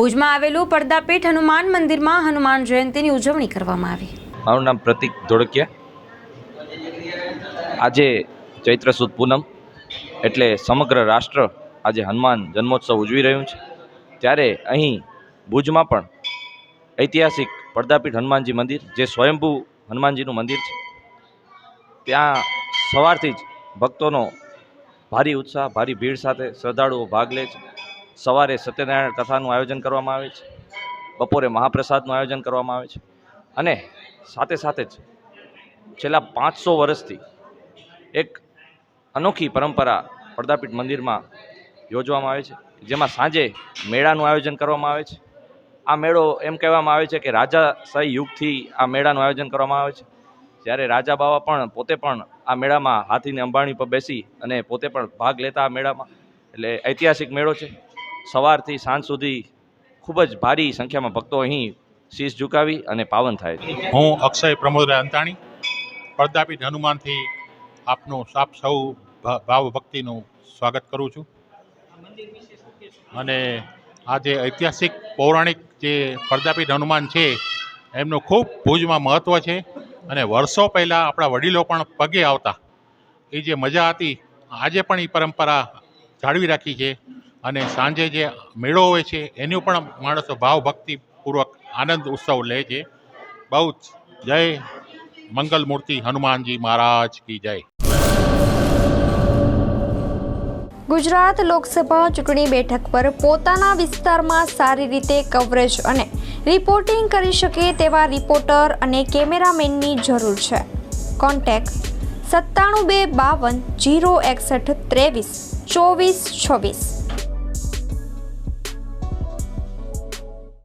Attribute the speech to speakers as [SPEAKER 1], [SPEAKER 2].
[SPEAKER 1] ભુજમાં આવેલું પડદાપીઠ હનુમાન મંદિરમાં હનુમાન જયંતીની ઉજવણી કરવામાં આવી.
[SPEAKER 2] મારું નામ પ્રતિક ધોળકિયા. આજે ચૈત્ર સુદ પૂનમ, એટલે સમગ્ર રાષ્ટ્ર આજે હનુમાન જન્મોત્સવ ઉજવી રહ્યું છે. ત્યારે અહીં ભુજમાં પણ ઐતિહાસિક પડદાપીઠ હનુમાનજી મંદિર, જે સ્વયંભૂ હનુમાનજીનું મંદિર છે, ત્યાં સવારથી જ ભક્તોનો ભારી ઉત્સાહ, ભારી ભીડ સાથે શ્રદ્ધાળુઓ ભાગ લે છે. સવારે સત્યનારાયણ કથાનું આયોજન કરવામાં આવે છે, બપોરે મહાપ્રસાદનું આયોજન કરવામાં આવે છે અને સાથે સાથે જ છેલ્લા પાંચસો વર્ષથી એક અનોખી પરંપરા પડદાપીઠ મંદિરમાં યોજવામાં આવે છે, જેમાં સાંજે મેળાનું આયોજન કરવામાં આવે છે. આ મેળો એમ કહેવામાં આવે છે કે રાજાશાહી યુગથી આ મેળાનું આયોજન કરવામાં આવે છે. જ્યારે રાજા બાવા પણ પોતે પણ આ મેળામાં હાથીની અંબાણી પર બેસી અને પોતે પણ ભાગ લેતા આ મેળામાં. એટલે ઐતિહાસિક મેળો છે. સવારથી સાંજ સુધી ખૂબ જ ભારી સંખ્યામાં ભક્તો અહીં શીશ ઝુકાવી અને પાવન થાય છે.
[SPEAKER 3] હું અક્ષય પ્રમોદરાય અંતાણી પડદાપીઠ હનુમાનથી આપનું સાપ સૌ ભાવ ભક્તિનું સ્વાગત કરું છું. અને આ જે ઐતિહાસિક, પૌરાણિક જે પડદાપીઠ હનુમાન છે, એમનું ખૂબ ભુજમાં મહત્ત્વ છે અને વર્ષો પહેલાં આપણા વડીલો પણ પગે આવતા. એ જે મજા હતી, આજે પણ એ પરંપરા જાળવી રાખી છે. અને સાંજે જે મેળો હોય છે, એનું પણ માણસો ભાવભક્તિપૂર્વક આનંદ ઉત્સવ લે છે. બહુ જ જય મંગલ મૂર્તિ હનુમાનજી મહારાજ કી જય.
[SPEAKER 4] ગુજરાત લોકસભા ચૂંટણી બેઠક પર પોતાના વિસ્તારમાં સારી રીતે કવરેજ અને રિપોર્ટિંગ કરી શકે તેવા રિપોર્ટર અને કેમેરામેનની જરૂર છે. કોન્ટેક્ટ સત્તાણું બે બાવન જીરો એકસઠ ત્રેવીસ ચોવીસ છવ્વીસ.